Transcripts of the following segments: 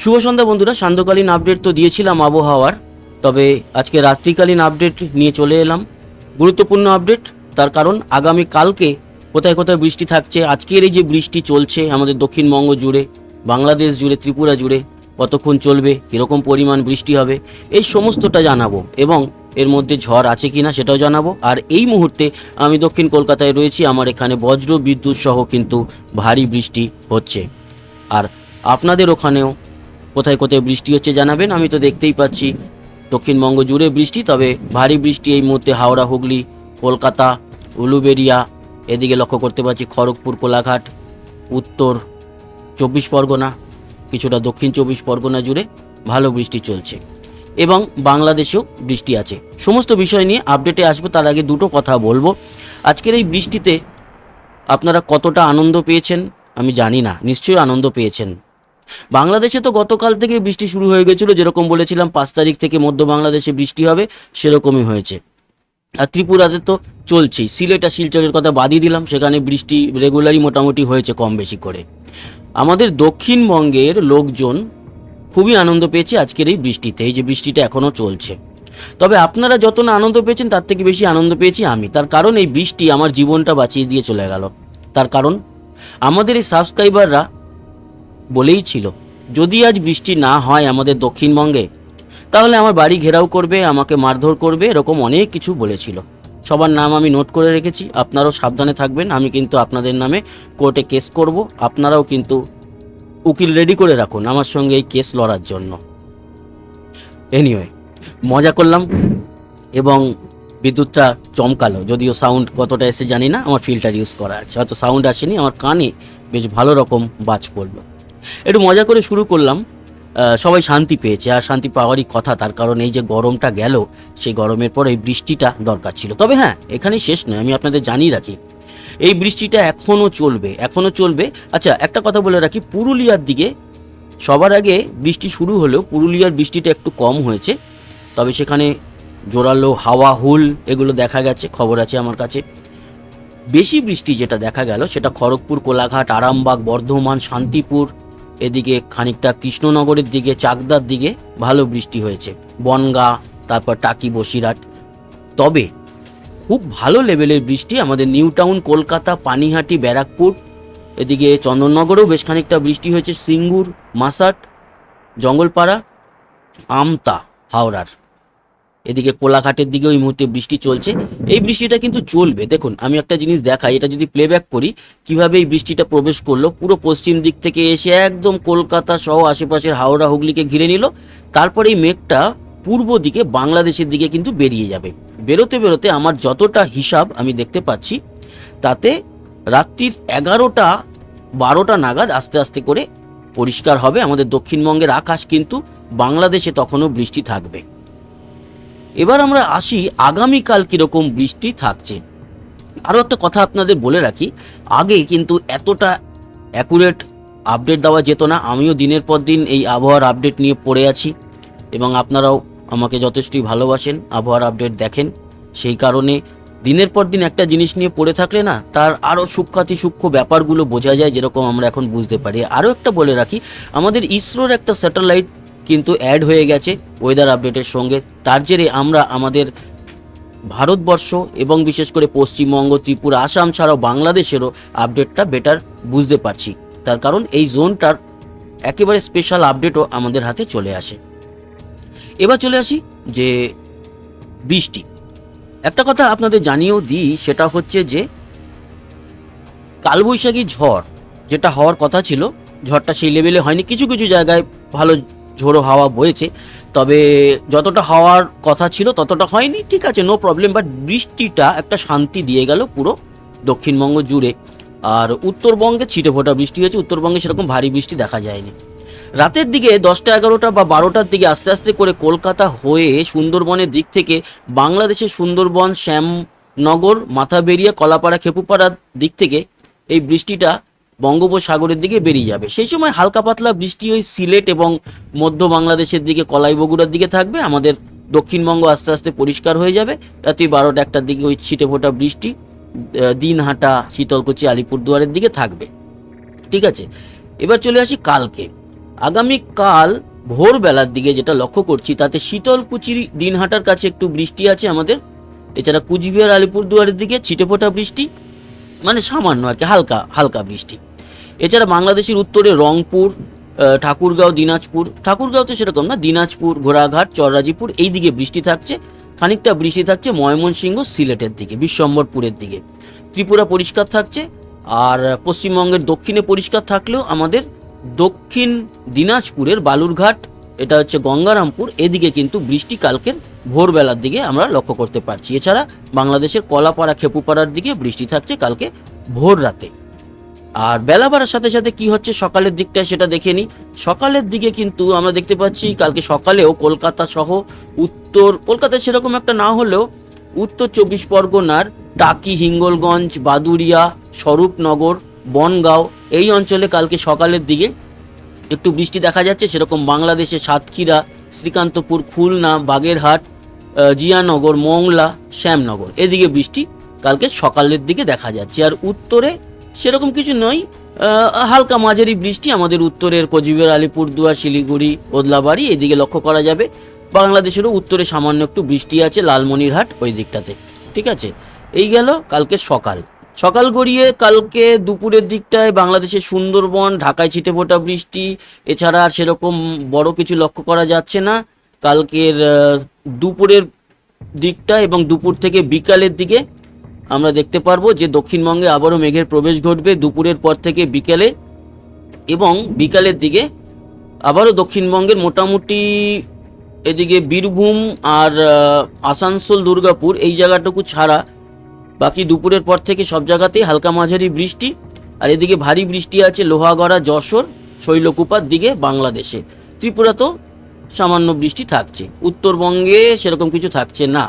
শুভ সন্ধ্যা বন্ধুরা, সান্ধ্যকালীন আপডেট তো দিয়েছিলাম আবহাওয়ার, তবে আজকে রাত্রিকালীন আপডেট নিয়ে চলে এলাম। গুরুত্বপূর্ণ আপডেট তার কারণ আগামী কালকে কোথায় কোথায় বৃষ্টি থাকছে, আজকের এই যে বৃষ্টি চলছে, আমাদের দক্ষিণবঙ্গ জুড়ে, বাংলাদেশ জুড়ে, ত্রিপুরা জুড়ে, কতক্ষণ চলবে, কীরকম পরিমাণ বৃষ্টি হবে, এই সমস্তটা জানাব এবং এর মধ্যে ঝড় আছে কি না সেটাও জানাব। আর এই মুহূর্তে আমি দক্ষিণ কলকাতায় রয়েছি, আমার এখানে বজ্র বিদ্যুৎ সহ কিন্তু ভারী বৃষ্টি হচ্ছে। আর আপনাদের ওখানেও কোথায় কোথায় বৃষ্টি হচ্ছে জানাবেন, আমি তো দেখতেই পাচ্ছি। দক্ষিণবঙ্গ জুড়ে বৃষ্টি, তবে ভারী বৃষ্টি এই মুহূর্তে হাওড়া, হুগলি, কলকাতা, উলুবেরিয়া, এদিকে লক্ষ্য করতে পারছি খড়গপুর, কোলাঘাট, উত্তর চব্বিশ পরগনা, কিছুটা দক্ষিণ চব্বিশ পরগনা জুড়ে ভালো বৃষ্টি চলছে এবং বাংলাদেশেও বৃষ্টি আছে। সমস্ত বিষয় নিয়ে আপডেটে আসব, তার আগে দুটো কথা বলব। আজকের এই বৃষ্টিতে আপনারা কতটা আনন্দ পেয়েছেন, আমি জানি না, নিশ্চয়ই আনন্দ পেয়েছেন। বাংলাদেশে তো গতকাল থেকে বৃষ্টি শুরু হয়ে গেছিল, যেরকম বলেছিলাম পাঁচ তারিখ থেকে মধ্য বাংলাদেশে বৃষ্টি হবে, সেরকমই হয়েছে। আর ত্রিপুরাতে তো চলছেই, সিলেট শিলচরের কথা বাদই দিলাম, সেখানে বৃষ্টি রেগুলারই মোটামুটি হয়েছে কম বেশি করে। আমাদের দক্ষিণবঙ্গের লোকজন খুবই আনন্দ পেয়েছে আজকের এই বৃষ্টিতে, এই যে বৃষ্টিটা এখনও চলছে। তবে আপনারা যত না আনন্দ পেয়েছেন, তার থেকে বেশি আনন্দ পেয়েছি আমি। তার কারণ এই বৃষ্টি আমার জীবনটা বাঁচিয়ে দিয়ে চলে গেল। তার কারণ, আমাদের এই সাবস্ক্রাইবাররা বলেই ছিল, যদি আজ বৃষ্টি না হয় আমাদের দক্ষিণবঙ্গে, তাহলে আমার বাড়ি ঘেরাও করবে, আমাকে মারধর করবে, এরকম অনেক কিছু বলেছিল। সবার নাম আমি নোট করে রেখেছি, আপনারাও সাবধানে থাকবেন, আমি কিন্তু আপনাদের নামে কোর্টে কেস করব, আপনারাও কিন্তু উকিল রেডি করে রাখুন আমার সঙ্গে এই কেস লড়ার জন্য। এনিওয়ে মজা করলাম এবং বিদ্যুৎটা চমকালো, যদিও সাউন্ড কতটা এসে জানি না, আমার ফিল্টার ইউজ করা আছে, হয়তো সাউন্ড আসেনি, আমার কানে বেশ ভালো রকম বাজ পড়ল। একটু মজা করে শুরু করলাম। সবাই শান্তি পেয়েছে, আর শান্তি পাওয়ারই কথা। তার কারণ এই যে গরমটা গেল, সেই গরমের পর এই বৃষ্টিটা দরকার ছিল। তবে হ্যাঁ এখানেই শেষ নয়, আমি আপনাদের জানিয়ে রাখি। এই বৃষ্টিটা এখনও চলবে এখনও চলবে। আচ্ছা একটা কথা বলে রাখি, পুরুলিয়ার দিকে সবার আগে বৃষ্টি শুরু হলেও পুরুলিয়ার বৃষ্টিটা একটু কম হয়েছে। তবে সেখানে জোরালো হাওয়া, হুল, এগুলো দেখা গেছে, খবর আছে আমার কাছে। বেশি বৃষ্টি যেটা দেখা গেল, সেটা খড়গপুর, কোলাঘাট, আরামবাগ, বর্ধমান, শান্তিপুর এদিকে খানিকটা কৃষ্ণনগরের দিকে, চাকদার দিকে ভালো বৃষ্টি হয়েছে। বনগা, তারপর টাকি বসিরহাট। তবে খুব ভালো লেভেলের বৃষ্টি আমাদের নিউ টাউন, কলকাতা, পানিহাটি, ব্যারাকপুর। এদিকে চন্দননগরেও বেশ খানিকটা বৃষ্টি হয়েছে। সিঙ্গুর, মাসাট, জঙ্গলপাড়া, আমতা, হাওড়ার। এদিকে কোলাঘাটের দিকে ওই মুহূর্তে বৃষ্টি চলছে। এই বৃষ্টিটা কিন্তু চলবে। দেখুন, আমি একটা জিনিস দেখাই, এটা যদি প্লেব্যাক করি, কীভাবে এই বৃষ্টিটা প্রবেশ করল, পুরো পশ্চিম দিক থেকে এসে একদম কলকাতা সহ আশেপাশের হাওড়া হুগলিকে ঘিরে নিল। তারপরে এই মেঘটা পূর্ব দিকে বাংলাদেশের দিকে কিন্তু বেরিয়ে যাবে। বেরোতে বেরোতে আমার যতটা হিসাব আমি দেখতে পাচ্ছি, তাতে রাত্রির এগারোটা বারোটা নাগাদ আস্তে আস্তে করে পরিষ্কার হবে। আমাদের দক্ষিণবঙ্গের আকাশ কিন্তু বাংলাদেশে তখনও বৃষ্টি থাকবে। এবার আমরা আসি আগামীকাল কীরকম বৃষ্টি থাকছে। আরও একটা কথা আপনাদের বলে রাখি, আগে কিন্তু এতটা অ্যাকুরেট আপডেট দেওয়া যেত না। আমিও দিনের পর দিন এই আবহাওয়ার আপডেট নিয়ে পড়ে আছি এবং আপনারাও আমাকে যথেষ্টই ভালোবাসেন, আবহাওয়ার আপডেট দেখেন। সেই কারণে দিনের পর দিন একটা জিনিস নিয়ে পড়ে থাকলে না, তার আরও সূক্ষাতি সূক্ষ্ম ব্যাপারগুলো বোঝা যায়, যেরকম আমরা এখন বুঝতে পারি। আরও একটা বলে রাখি, আমাদের ইসরোর একটা স্যাটেলাইট কিন্তু অ্যাড হয়ে গেছে ওয়েদার আপডেটের সঙ্গে। তার জেরে আমরা আমাদের ভারতবর্ষ এবং বিশেষ করে পশ্চিমবঙ্গ, ত্রিপুরা, আসাম ছাড়াও বাংলাদেশেরও আপডেটটা বেটার বুঝতে পারছি। তার কারণ এই জোনটার একেবারে স্পেশাল আপডেটও আমাদের হাতে চলে আসে। এবার চলে আসি যে বৃষ্টি। একটা কথা আপনাদের জানিয়েও দিই, সেটা হচ্ছে যে কালবৈশাখী ঝড় যেটা হওয়ার কথা ছিল, ঝড়টা সেই লেভেলে হয়নি। কিছু কিছু জায়গায় ভালো ঝোড়ো হাওয়া বয়েছে, তবে যতটা হওয়ার কথা ছিল ততটা হয়নি, ঠিক আছে নো প্রবলেম বাট বৃষ্টিটা একটা শান্তি দিয়ে গেল পুরো দক্ষিণবঙ্গ জুড়ে। আর উত্তরবঙ্গে ছিটে ফোটা বৃষ্টি হয়েছে, উত্তরবঙ্গে সেরকম ভারী বৃষ্টি দেখা যায়নি। রাতের দিকে দশটা এগারোটা বা বারোটার দিকে আস্তে আস্তে করে কলকাতা হয়ে সুন্দরবনের দিক থেকে বাংলাদেশের সুন্দরবন, শ্যামনগর, মাথাবেরিয়া, কলাপাড়া, খেপুপাড়ার দিক থেকে এই বৃষ্টিটা বঙ্গোপসাগরের দিকে বেরিয়ে যাবে। সেই সময় হালকা পাতলা বৃষ্টি ওই সিলেট এবং মধ্য বাংলাদেশের দিকে কলাই বগুড়ার দিকে থাকবে। আমাদের দক্ষিণবঙ্গ আস্তে আস্তে পরিষ্কার হয়ে যাবে। রাত্রি বারোটা একটার দিকে ওই ছিটে ফোটা বৃষ্টি দিনহাটা, শীতলকুচি, আলিপুরদুয়ারের দিকে থাকবে। ঠিক আছে? এবার চলে আসি কালকে। আগামী আগামীকাল ভোরবেলার দিকে যেটা লক্ষ্য করছি, তাতে শীতলকুচির দিনহাটার কাছে একটু বৃষ্টি আছে আমাদের। এছাড়া কুচবিহার, আলিপুরদুয়ারের দিকে ছিটেফোঁটা বৃষ্টি মানে সামান্য আর কি, হালকা হালকা বৃষ্টি। এছাড়া বাংলাদেশের উত্তরে রংপুর ঠাকুরগাঁও, দিনাজপুর। ঠাকুরগাঁওতে সেরকম না, দিনাজপুর, ঘোড়াঘাট, চররাজিপুর, এই দিকে বৃষ্টি থাকছে। খানিকটা বৃষ্টি থাকছে ময়মনসিংহ, সিলেটের দিকে, বিশ্বম্বরপুরের দিকে। ত্রিপুরা পরিষ্কার থাকছে, আর পশ্চিমবঙ্গের দক্ষিণে পরিষ্কার থাকলেও আমাদের দক্ষিণ দিনাজপুরের বালুরঘাট এটা হচ্ছে গঙ্গারামপুর, এদিকে কিন্তু বৃষ্টি কালকের ভোরবেলার দিকে আমরা লক্ষ্য করতে পারছি। এছাড়া বাংলাদেশের কলাপাড়া, খেপুপাড়ার দিকে বৃষ্টি থাকছে কালকে ভোর রাতে। আর বেলা বাড়ার সাথে সাথে কি হচ্ছে সকালের দিকটায় সেটা দেখে নিই। সকালের দিকে কিন্তু আমরা দেখতে পাচ্ছি কালকে সকালেও কলকাতা সহ উত্তর, কলকাতায় সেরকম একটা না হলেও উত্তর চব্বিশ পরগনার টাকি, হিঙ্গলগঞ্জ বাদুরিয়া স্বরূপনগর, বনগাঁও এই অঞ্চলে কালকে সকালের দিকে একটু বৃষ্টি দেখা যাচ্ছে, সেরকম বাংলাদেশে সাতক্ষীরা, শ্রীকান্তপুর, খুলনা, বাগেরহাট জিয়ানগর, মংলা, শ্যামনগর। এদিকে বৃষ্টি কালকে সকালের দিকে দেখা যাচ্ছে। আর উত্তরে সেরকম কিছু নয় হালকা মাঝারি বৃষ্টি আমাদের উত্তরের কোচবিহার, আলিপুরদুয়ার, শিলিগুড়ি, ওদলাবাড়ি, এদিকে লক্ষ্য করা যাবে। বাংলাদেশেরও উত্তরে সামান্য একটু বৃষ্টি আছে, লালমনিরহাট ওই দিকটাতে। ঠিক আছে? এই গেল কালকে সকাল। সকাল গড়িয়ে কালকে দুপুরের দিকটায় বাংলাদেশের সুন্দরবন, ঢাকায় ছিটেফোঁটা বৃষ্টি, এছাড়া আর সেরকম বড় কিছু লক্ষ্য করা যাচ্ছে না। কালকের দুপুরের দিকটা এবং দুপুর থেকে বিকালের দিকে আমরা দেখতে পারব যে দক্ষিণবঙ্গে আবারও মেঘের প্রবেশ ঘটবে দুপুরের পর থেকে বিকেলে এবং বিকালের দিকে আবারও দক্ষিণবঙ্গের মোটামুটি এদিকে বীরভূম আর আসানসোল, দুর্গাপুর এই জায়গাটুকু ছাড়া বাকি দুপুরের পর থেকে সব জায়গাতেই হালকা মাঝারি বৃষ্টি, আর এদিকে ভারী বৃষ্টি আছে লোহাগড়া, যশোর, শৈলকুপার দিকে বাংলাদেশে। ত্রিপুরাতেও সামান্য বৃষ্টি থাকছে, উত্তরবঙ্গে সেরকম কিছু থাকছে না।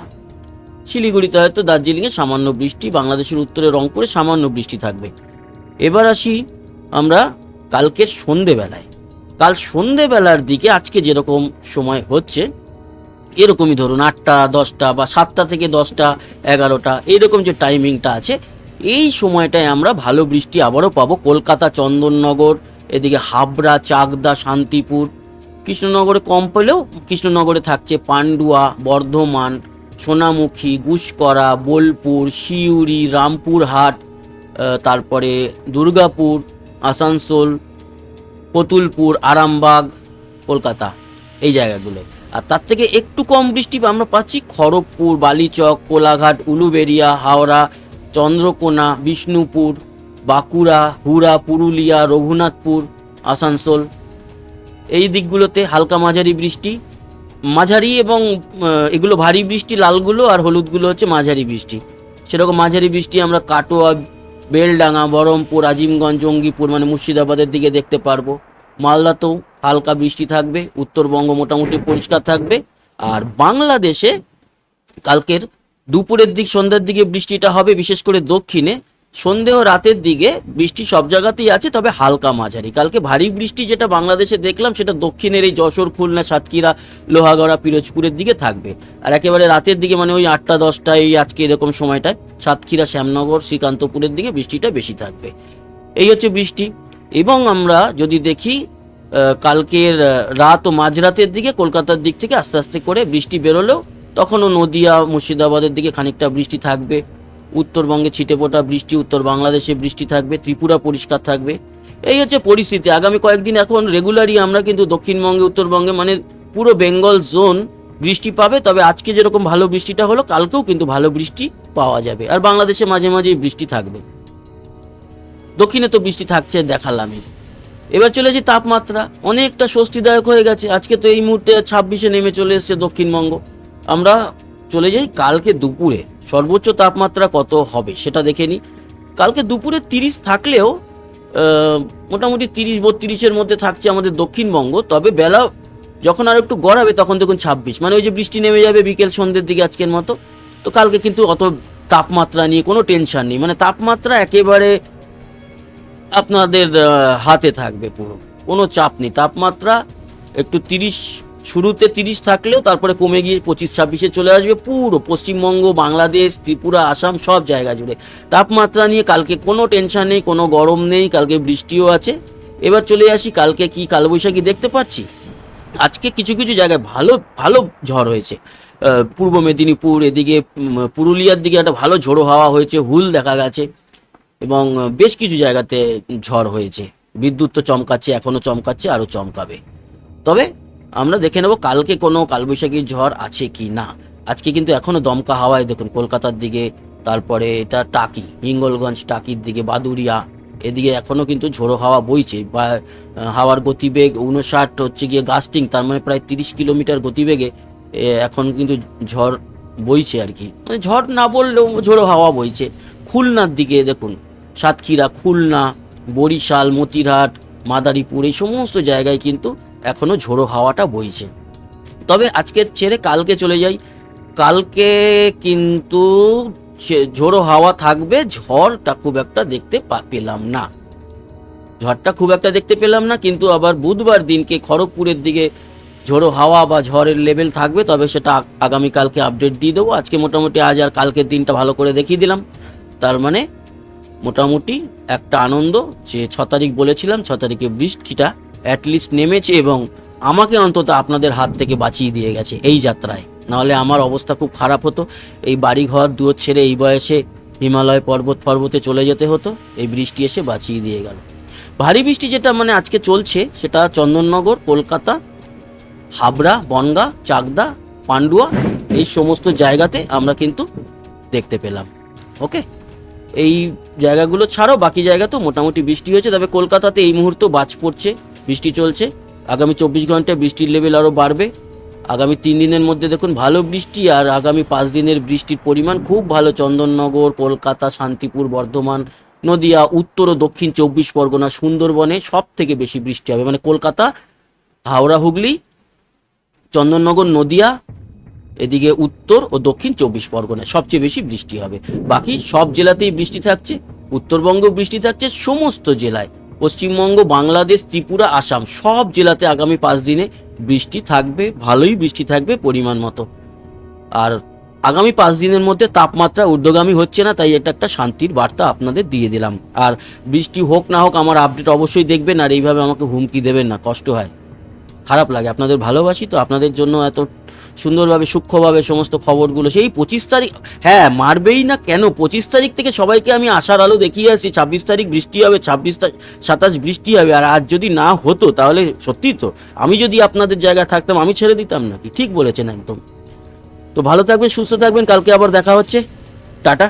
শিলিগুড়িতে হয়তো দার্জিলিংয়ে সামান্য বৃষ্টি, বাংলাদেশের উত্তরে রংপুরে সামান্য বৃষ্টি থাকবে। এবার আসি আমরা কালকের সন্ধেবেলায়। কাল সন্ধেবেলার দিকে আজকে যেরকম সময় হচ্ছে এরকমই ধরুন আটটা, দশটা বা সাতটা থেকে দশটা, এগারোটা, এইরকম যে টাইমিংটা আছে, এই সময়টায় আমরা ভালো বৃষ্টি আবারও পাবো। কলকাতা, চন্দননগর, এদিকে হাবড়া, চাকদা, শান্তিপুর, কৃষ্ণনগরে কম পেলেও কৃষ্ণনগরে থাকছে পান্ডুয়া, বর্ধমান, সোনামুখী, গুসকরা, বোলপুর, সিউড়ি, রামপুরহাট তারপরে দুর্গাপুর, আসানসোল কতুলপুর আরামবাগ, কলকাতা, এই জায়গাগুলো আর তার থেকে একটু কম বৃষ্টি আমরা পাচ্ছি খড়গপুর, বালিচক, কোলাঘাট, উলুবেড়িয়া, হাওড়া, চন্দ্রকোনা, বিষ্ণুপুর, বাঁকুড়া, হুড়া, পুরুলিয়া, রঘুনাথপুর, আসানসোল। এই দিকগুলোতে হালকা মাঝারি বৃষ্টি। মাঝারি এবং এগুলো ভারী বৃষ্টি, লালগুলো আর হলুদগুলো হচ্ছে মাঝারি বৃষ্টি। সেরকম মাঝারি বৃষ্টি আমরা কাটোয়া, বেলডাঙ্গা, বহরমপুর, আজিমগঞ্জ, জঙ্গিপুর মানে মুর্শিদাবাদের দিকে দেখতে পারব। মালদাতেও হালকা বৃষ্টি থাকবে, উত্তরবঙ্গ মোটামুটি পরিষ্কার থাকবে, আর বাংলাদেশে কালকের দুপুরের দিক, সন্ধ্যার দিকে বৃষ্টিটা হবে, বিশেষ করে দক্ষিণে। সন্ধে ও রাতের দিকে বৃষ্টি সব জায়গাতেই আছে, তবে হালকা মাঝারি। কালকে ভারী বৃষ্টি যেটা বাংলাদেশে দেখলাম, সেটা দক্ষিণের এই যশোর, খুলনা, সাতক্ষীরা, লোহাগড়া, পিরোজপুরের দিকে থাকবে। আর একেবারে রাতের দিকে মানে ওই আটটা দশটা এই আজকে এরকম সময়টায়, সাতক্ষীরা, শ্যামনগর, শ্রীকান্তপুরের দিকে বৃষ্টিটা বেশি থাকবে। এই হচ্ছে বৃষ্টি। এবং আমরা যদি দেখি কালকের রাত ও মাঝরাতের দিকে কলকাতার দিক থেকে আস্তে আস্তে করে বৃষ্টি বেরোলেও তখনও নদিয়া, মুর্শিদাবাদের দিকে খানিকটা বৃষ্টি থাকবে, উত্তরবঙ্গে ছিটেফোঁটা বৃষ্টি, উত্তর বাংলাদেশে বৃষ্টি থাকবে, ত্রিপুরা পরিষ্কার থাকবে। এই হচ্ছে পরিস্থিতি। আগামী কয়েকদিন এখন রেগুলারই আমরা কিন্তু দক্ষিণবঙ্গে, উত্তরবঙ্গে মানে পুরো বেঙ্গল জোন বৃষ্টি পাবে, তবে আজকে যেরকম ভালো বৃষ্টিটা হলো, কালকেও কিন্তু ভালো বৃষ্টি পাওয়া যাবে। আর বাংলাদেশে মাঝে মাঝেই বৃষ্টি থাকবে। দক্ষিণে তো বৃষ্টি থাকছে দেখালামই এবার। চলে যে তাপমাত্রা, অনেকটা স্বস্তিদায়ক হয়ে গেছে। আজকে তো এই মুহূর্তে ছাব্বিশে নেমে চলে এসেছে দক্ষিণবঙ্গ। আমরা চলে যাই কালকে দুপুরে। সর্বোচ্চ তাপমাত্রা কত হবে সেটা দেখে নিই। কালকে দুপুরে তিরিশ থাকলেও মোটামুটি তিরিশ, বত্রিশের মধ্যে থাকছে আমাদের দক্ষিণবঙ্গ। তবে বেলা যখন আর একটু গড়াবে, তখন দেখুন ছাব্বিশ। মানে ওই যে বৃষ্টি নেমে যাবে বিকেল সন্ধ্যের দিকে আজকের মতো। তো কালকে কিন্তু অত তাপমাত্রা নিয়ে কোনো টেনশন নেই। মানে তাপমাত্রা একেবারে আপনাদের হাতে থাকবে পুরো। কোনো চাপ নেই। তাপমাত্রা একটু তিরিশ, শুরুতে তিরিশ থাকলেও তারপরে কমে গিয়ে পঁচিশ, ছাব্বিশে চলে আসবে পুরো। পশ্চিমবঙ্গ, বাংলাদেশ, ত্রিপুরা, আসাম, সব জায়গা জুড়ে। তাপমাত্রা নিয়ে কালকে কোনো টেনশন নেই, কোনো গরম নেই, কালকে বৃষ্টিও আছে। এবার চলে আসি, কালকে কি কালবৈশাখী দেখতে পাচ্ছি? আজকে কিছু কিছু জায়গায় ভালো ভালো ঝড় হয়েছে। পূর্ব মেদিনীপুর, এদিকে পুরুলিয়ার দিকে একটা ভালো ঝোড়ো হাওয়া হয়েছে, হুল দেখা গেছে। এবং বেশ কিছু জায়গাতে ঝড় হয়েছে। বিদ্যুৎ তো চমকাচ্ছে, এখনও চমকাচ্ছে আরও চমকাবে। তবে আমরা দেখে নেব কালকে কোনো কালবৈশাখী ঝড় আছে কি না। আজকে কিন্তু এখনও দমকা হাওয়ায় দেখুন, কলকাতার দিকে, তারপরে এটা টাকি, হিঙ্গলগঞ্জ টাকির দিকে বাদুরিয়া এদিকে এখনও কিন্তু ঝোড়ো হাওয়া বইছে। বা হাওয়ার গতিবেগ উনষাট হচ্ছে গিয়ে গাস্টিং, তার মানে প্রায় তিরিশ কিলোমিটার গতিবেগে এখন কিন্তু ঝড় বইছে আর কি। মানে ঝড় না বললেও ঝোড়ো হাওয়া বইছে। খুলনার দিকে দেখুন সাতক্ষীরা, খুলনা, বরিশাল, মতিরহাট, মাদারীপুর এই সমস্ত জায়গায় কিন্তু এখনও ঝোড়ো হাওয়াটা বইছে। তবে আজকে ছেড়ে কালকে চলে যাই। কালকে কিন্তু ঝোড়ো হাওয়া থাকবে, ঝড়টা খুব একটা দেখতে পেলাম না। ঝড়টা খুব একটা দেখতে পেলাম না, কিন্তু আবার বুধবার দিনকে খড়গপুরের দিকে ঝোড়ো হাওয়া বা ঝড়ের লেভেল থাকবে, তবে সেটা আগামীকালকে আপডেট দিয়ে দেবো। আজকে মোটামুটি আজ আর কালকের দিনটা ভালো করে দেখিয়ে দিলাম। তার মানে মোটামুটি একটা আনন্দ যে ছ তারিখ বলেছিলাম, ছ তারিখে বৃষ্টিটা অ্যাটলিস্ট নেমেছে এবং আমাকে অন্তত আপনাদের হাত থেকে বাঁচিয়ে দিয়ে গেছে এই যাত্রায়। নাহলে আমার অবস্থা খুব খারাপ হতো। এই বাড়িঘর দুয়ার ছেড়ে এই বয়সে হিমালয় পর্বত পর্বতে চলে যেতে হতো। এই বৃষ্টি এসে বাঁচিয়ে দিয়ে গেল। ভারী বৃষ্টি যেটা মানে আজকে চলছে সেটা চন্দননগর, কলকাতা, হাবড়া, বনগা, চাকদা, পান্ডুয়া এই সমস্ত জায়গাতে আমরা কিন্তু দেখতে পেলাম। ওকে এই জায়গাগুলো ছাড়াও বাকি জায়গা তো মোটামুটি বৃষ্টি হয়েছে, তবে কলকাতাতে এই মুহূর্তে বাজ পড়ছে, বৃষ্টি চলছে। আগামী চব্বিশ ঘন্টায় বৃষ্টির লেভেল আরও বাড়বে। আগামী তিন দিনের মধ্যে দেখুন ভালো বৃষ্টি, আর আগামী পাঁচ দিনের বৃষ্টির পরিমাণ খুব ভালো। চন্দননগর, কলকাতা, শান্তিপুর, বর্ধমান, নদিয়া, উত্তর ও দক্ষিণ চব্বিশ পরগনা, সুন্দরবনে সব থেকে বেশি বৃষ্টি হবে। মানে কলকাতা, হাওড়া, হুগলি, চন্দননগর, নদিয়া এদিকে উত্তর ও দক্ষিণ চব্বিশ পরগনায় সবচেয়ে বেশি বৃষ্টি হবে। বাকি সব জেলাতেই বৃষ্টি থাকছে। উত্তরবঙ্গ বৃষ্টি থাকছে। সমস্ত জেলায় পশ্চিমবঙ্গ, বাংলাদেশ, ত্রিপুরা, আসাম সব জেলাতে আগামী পাঁচ দিনে বৃষ্টি থাকবে, ভালোই বৃষ্টি থাকবে পরিমাণ মতো। আর আগামী পাঁচ দিনের মধ্যে তাপমাত্রা ঊর্ধ্বগামী হচ্ছে না, তাই এটা একটা শান্তির বার্তা আপনাদের দিয়ে দিলাম। আর বৃষ্টি হোক না হোক আমার আপডেট অবশ্যই দেখবেন, আর এইভাবে আমাকে হুমকি দেবেন না, কষ্ট হয়। খারাপ লাগে, আপনাদের ভালোবাসি তো আপনাদের জন্য এত সুন্দরভাবে, সূক্ষ্মভাবে সমস্ত খবরগুলো। সেই পঁচিশ তারিখ হ্যাঁ মারবেই না কেন? পঁচিশ তারিখ থেকে সবাইকে আমি আশার আলো দেখিয়ে আসছি। ছাব্বিশ তারিখ বৃষ্টি হবে, ছাব্বিশ সাতাশ বৃষ্টি হবে। আর আজ যদি না হতো, তাহলে সত্যি তো, আমি যদি আপনাদের জায়গায় থাকতাম, আমি ছেড়ে দিতাম নাকি? ঠিক বলেছেন একদম। তো ভালো থাকবেন, সুস্থ থাকবেন, কালকে আবার দেখা হচ্ছে। টাটা।